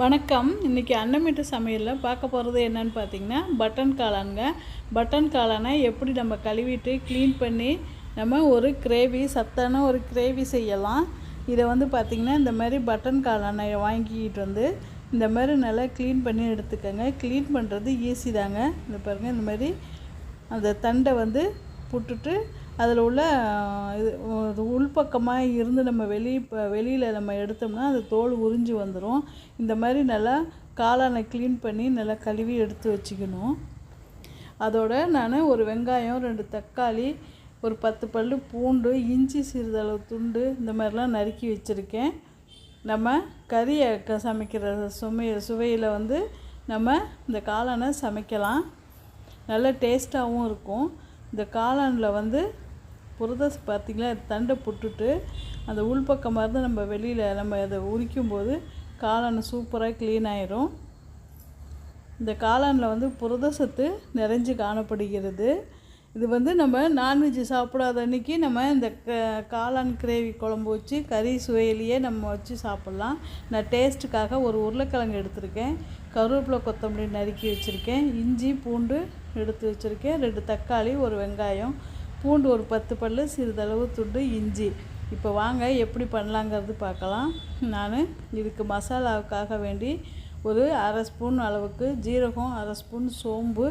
வணக்கம். இன்றைக்கி அன்னமிட்டு சமையலில் பார்க்க போகிறது என்னன்னு பார்த்தீங்கன்னா பட்டன் காளானுங்க. பட்டன் காளானை எப்படி நம்ம கழுவிட்டு க்ளீன் பண்ணி நம்ம ஒரு கிரேவி சத்தான ஒரு கிரேவி செய்யலாம். இதை வந்து பார்த்திங்கன்னா இந்த மாதிரி பட்டன் காளானை வாங்கிக்கிட்டு வந்து இந்த மாதிரி நல்லா க்ளீன் பண்ணி எடுத்துக்கோங்க. க்ளீன் பண்ணுறது ஈஸி தாங்க. இந்த பாருங்கள் இந்த மாதிரி அந்த தண்டை வந்து புட்டுட்டு அதில் உள்ள இது உள்பக்கமாக இருந்து நம்ம வெளியே இப்போ வெளியில் நம்ம எடுத்தோம்னா அது தோல் உறிஞ்சி வந்துடும் இந்த மாதிரி நல்லா காளானை க்ளீன் பண்ணி நல்லா கழுவி எடுத்து வச்சுக்கணும். அதோட நான் ஒரு வெங்காயம் ரெண்டு தக்காளி ஒரு பத்து பல் பூண்டு இஞ்சி சிறிதளவு துண்டு இந்த மாதிரிலாம் நறுக்கி வச்சுருக்கேன். நம்ம கறியை க சமைக்கிற சுமை சுவையில் வந்து நம்ம இந்த காளானை சமைக்கலாம். நல்ல டேஸ்ட்டாகவும் இருக்கும். இந்த காளானில் வந்து புரதஸ் பார்த்திங்கன்னா தண்டை புட்டுட்டு அந்த உள்பக்கமாக இருந்து நம்ம வெளியில் நம்ம அதை உரிக்கும் போது காளான் சூப்பராக க்ளீன் ஆயிரும். இந்த காளானில் வந்து புரத சத்து நிறைஞ்சு காணப்படுகிறது. இது வந்து நம்ம நான்வெஜ் சாப்பிடாத அன்னைக்கு நம்ம இந்த க காளான் கிரேவி குழம்பு வச்சு கறி சுவையிலேயே நம்ம வச்சு சாப்பிட்லாம். நான் டேஸ்ட்டுக்காக ஒரு உருளைக்கிழங்கு எடுத்திருக்கேன். கருவேப்பிலை கொத்தமல்லி நறுக்கி வச்சுருக்கேன். இஞ்சி பூண்டு எடுத்து வச்சுருக்கேன். ரெண்டு தக்காளி ஒரு வெங்காயம். பூண்டு ஒரு பத்து பல்லு சிறிதளவு துண்டு இஞ்சி. இப்போ வாங்க எப்படி பண்ணலாங்கிறது பார்க்கலாம். நான் இதுக்கு மசாலாவுக்காக வேண்டி ஒரு அரை ஸ்பூன் அளவுக்கு ஜீரகம் அரை ஸ்பூன் சோம்பு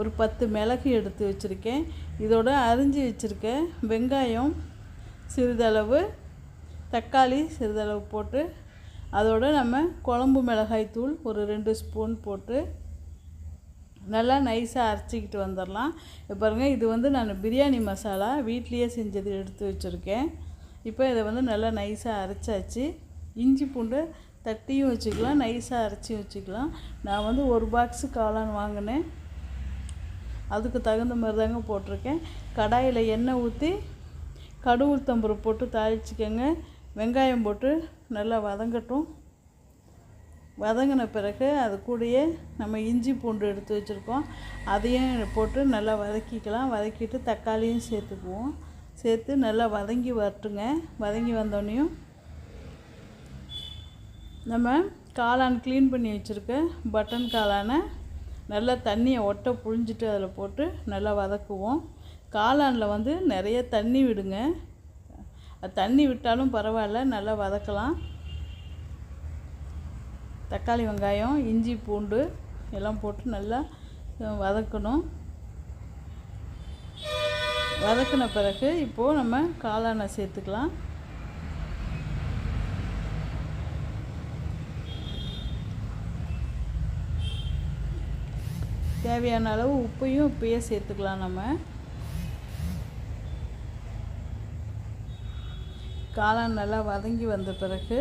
ஒரு பத்து மிளகு எடுத்து வச்சுருக்கேன். இதோட அரிஞ்சு வச்சுருக்கேன் வெங்காயம் சிறிதளவு தக்காளி சிறிதளவு போட்டு அதோடு நம்ம குழம்பு மிளகாய் தூள் ஒரு ரெண்டு ஸ்பூன் போட்டு நல்லா நைஸாக அரைச்சிக்கிட்டு வந்துடலாம். இப்போ பாருங்கள் இது வந்து நான் பிரியாணி மசாலா வீட்லேயே செஞ்சது எடுத்து வச்சுருக்கேன். இப்போ இதை வந்து நல்லா நைஸாக அரைச்சாச்சு. இஞ்சி பூண்டு தட்டியும் வச்சுக்கலாம் நைஸாக அரைச்சியும் வச்சுக்கலாம். நான் வந்து ஒரு பாக்ஸு காளான் வாங்கினேன். அதுக்கு தகுந்த மாதிரி தாங்க போட்டிருக்கேன். கடாயில் எண்ணெய் ஊற்றி கடுகு உளுத்தம்பருப்பு போட்டு தாளிச்சிக்கோங்க. வெங்காயம் போட்டு நல்லா வதங்கட்டும். வதங்கின பிறகு அது கூடயே நம்ம இஞ்சி பூண்டு எடுத்து வச்சுருக்கோம். அதையும் போட்டு நல்லா வதக்கிக்கலாம். வதக்கிட்டு தக்காளியும் சேர்த்துக்குவோம். சேர்த்து நல்லா வதங்கி வரட்டுங்க. வதங்கி வந்தோடனையும் நம்ம காளான் க்ளீன் பண்ணி வச்சுருக்க பட்டன் காளானை நல்லா தண்ணியை ஒட்ட புழிஞ்சிட்டு அதில் போட்டு நல்லா வதக்குவோம். காளானில் வந்து நிறைய தண்ணி விடுங்க. தண்ணி விட்டாலும் பரவாயில்ல. நல்லா வதக்கலாம். தக்காளி வெங்காயம் இஞ்சி பூண்டு எல்லாம் போட்டு நல்லா வதக்கணும். வதக்கின பிறகு இப்போது நம்ம காளானை சேர்த்துக்கலாம். தேவையான அளவு உப்பையும் இப்பயே சேர்த்துக்கலாம் நம்ம. காளான் நல்லா வதங்கி வந்த பிறகு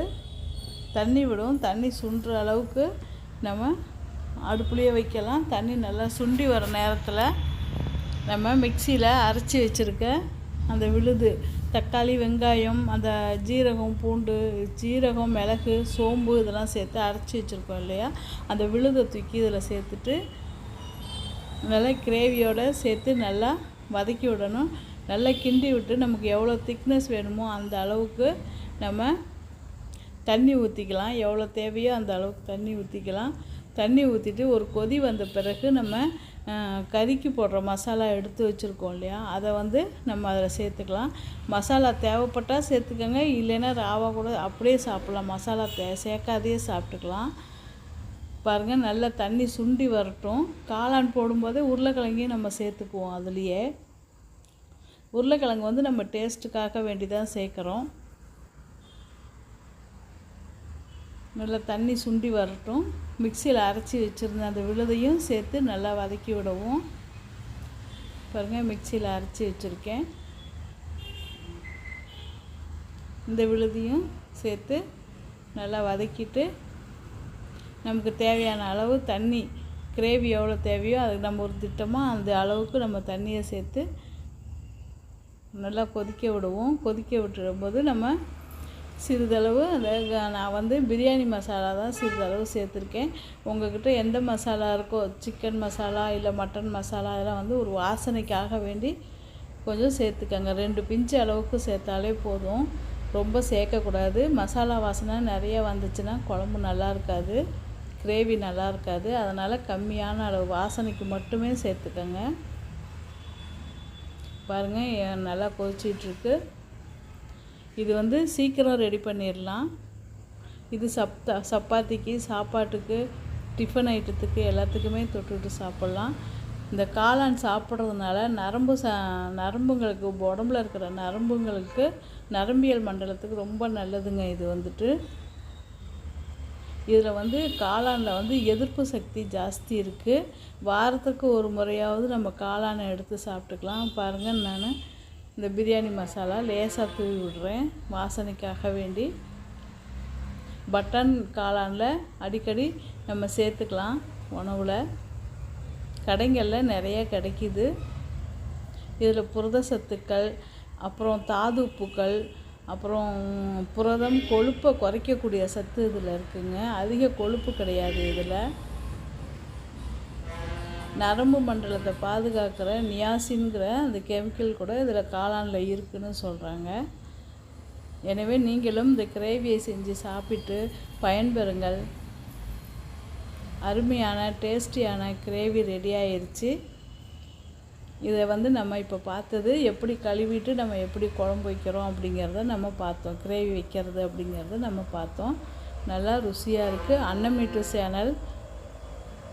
தண்ணி விடும். தண்ணி சுண்டுற அளவுக்கு நம்ம அடுப்புலேயே வைக்கலாம். தண்ணி நல்லா சுண்டி வர நேரத்தில் நம்ம மிக்சியில் அரைச்சி வச்சுருக்க அந்த விழுது தக்காளி வெங்காயம் அந்த ஜீரகம் பூண்டு ஜீரகம் மிளகு சோம்பு இதெல்லாம் சேர்த்து அரைச்சி வச்சுருக்கோம் இல்லையா? அந்த விழுதை தூக்கி இதில் சேர்த்துட்டு நல்லா கிரேவியோடு சேர்த்து நல்லா வதக்கி விடணும். நல்லா கிண்டி விட்டு நமக்கு எவ்வளோ திக்னஸ் வேணுமோ அந்த அளவுக்கு நம்ம தண்ணி ஊற்றிக்கலாம் எவ்வளோ தேவையோ அந்த அளவுக்கு தண்ணி ஊற்றிக்கலாம் தண்ணி ஊற்றிட்டு ஒரு கொதி வந்த பிறகு நம்ம கறிக்கு போடுற மசாலா எடுத்து வச்சுருக்கோம் இல்லையா? அதை வந்து நம்ம அதில் சேர்த்துக்கலாம். மசாலா தேவைப்பட்டால் சேர்த்துக்கோங்க. இல்லைன்னா ராவா கூட அப்படியே சாப்பிட்லாம். மசாலா தே சேர்க்காதையே சாப்பிட்டுக்கலாம். பாருங்கள் நல்லா தண்ணி சுண்டி வரட்டும். காளான் போடும்போதே உருளைக்கிழங்கையும் நம்ம சேர்த்துக்குவோம் அதுலேயே. உருளைக்கிழங்கு வந்து நம்ம டேஸ்ட்டுக்காக வேண்டி தான் சேர்க்குறோம். நல்லா தண்ணி சுண்டி வரட்டும். மிக்சியில் அரைச்சி வச்சுருந்த அந்த விழுதையும் சேர்த்து நல்லா வதக்கி விடவும். பாருங்கள் மிக்சியில் அரைச்சி வச்சுருக்கேன். இந்த விழுதையும் சேர்த்து நல்லா வதக்கிட்டு நமக்கு தேவையான அளவு தண்ணி கிரேவி எவ்வளோ தேவையோ அதுக்கு நம்ம ஒரு திட்டமாக அந்த அளவுக்கு நம்ம தண்ணியை சேர்த்து நல்லா கொதிக்க விடுவோம். கொதிக்க விட்டுடும்போது நம்ம சிறிதளவு அந்த நான் வந்து பிரியாணி மசாலா தான் சிறிதளவு சேர்த்துருக்கேன். உங்கள்கிட்ட எந்த மசாலா இருக்கோ சிக்கன் மசாலா இல்லை மட்டன் மசாலா அதெல்லாம் வந்து ஒரு வாசனைக்காக வேண்டி கொஞ்சம் சேர்த்துக்கங்க. ரெண்டு பிஞ்சு அளவுக்கு சேர்த்தாலே போதும். ரொம்ப சேர்க்கக்கூடாது. மசாலா வாசனை நிறைய வந்துச்சுன்னா குழம்பு நல்லா இருக்காது. கிரேவி நல்லா இருக்காது. அதனால் கம்மியான அளவு வாசனைக்கு மட்டுமே சேர்த்துக்கோங்க. பாருங்கள் நல்லா கொதிச்சிட்ருக்கு இது வந்து சீக்கிரம் ரெடி பண்ணிடலாம் இது சப்தா சப்பாத்திக்கு சாப்பாட்டுக்கு டிஃபன் ஐட்டத்துக்கு எல்லாத்துக்குமே தொட்டுட்டு சாப்பிட்லாம். இந்த காளான் சாப்பிட்றதுனால நரம்பு ச நரம்புங்களுக்கு உடம்புல இருக்கிற நரம்புங்களுக்கு நரம்பியல் மண்டலத்துக்கு ரொம்ப நல்லதுங்க இது வந்துட்டு. இதில் வந்து காளானில் வந்து எதிர்ப்பு சக்தி ஜாஸ்தி இருக்குது வாரத்துக்கு ஒரு முறையாவது நம்ம காளானை எடுத்து சாப்பிட்டுக்கலாம். பாருங்கள் நான் இந்த பிரியாணி மசாலா லேசாக தூவி விடுறேன் வாசனைக்காக வேண்டி. பட்டன் காளானில் அடிக்கடி நம்ம சேர்த்துக்கலாம் உணவில். கடைங்களில் நிறைய கிடைக்கிது. இதில் புரத சத்துக்கள் அப்புறம் தாது உப்புக்கள் அப்புறம் புரதம் கொழுப்பை குறைக்கக்கூடிய சத்து இதில் இருக்குங்க. அதிக கொழுப்பு கிடையாது இதில். நரம்பு மண்டலத்தை பாதுகாக்கிற நியாசின்கிற அந்த கெமிக்கல் கூட இதில் காளானில் இருக்குன்னு சொல்கிறாங்க எனவே நீங்களும் இந்த கிரேவியை செஞ்சு சாப்பிட்டு பயன்பெறுங்கள். அருமையான டேஸ்டியான கிரேவி ரெடி ஆயிடுச்சு இதை வந்து நம்ம இப்போ பார்த்தது எப்படி கழுவிட்டு நம்ம எப்படி குழம்பு வைக்கிறோம் அப்படிங்கிறத நம்ம பார்த்தோம். கிரேவி வைக்கிறது அப்படிங்கிறத நம்ம பார்த்தோம். நல்லா ருசியாக இருக்குது அன்னமீட்டு சேனல்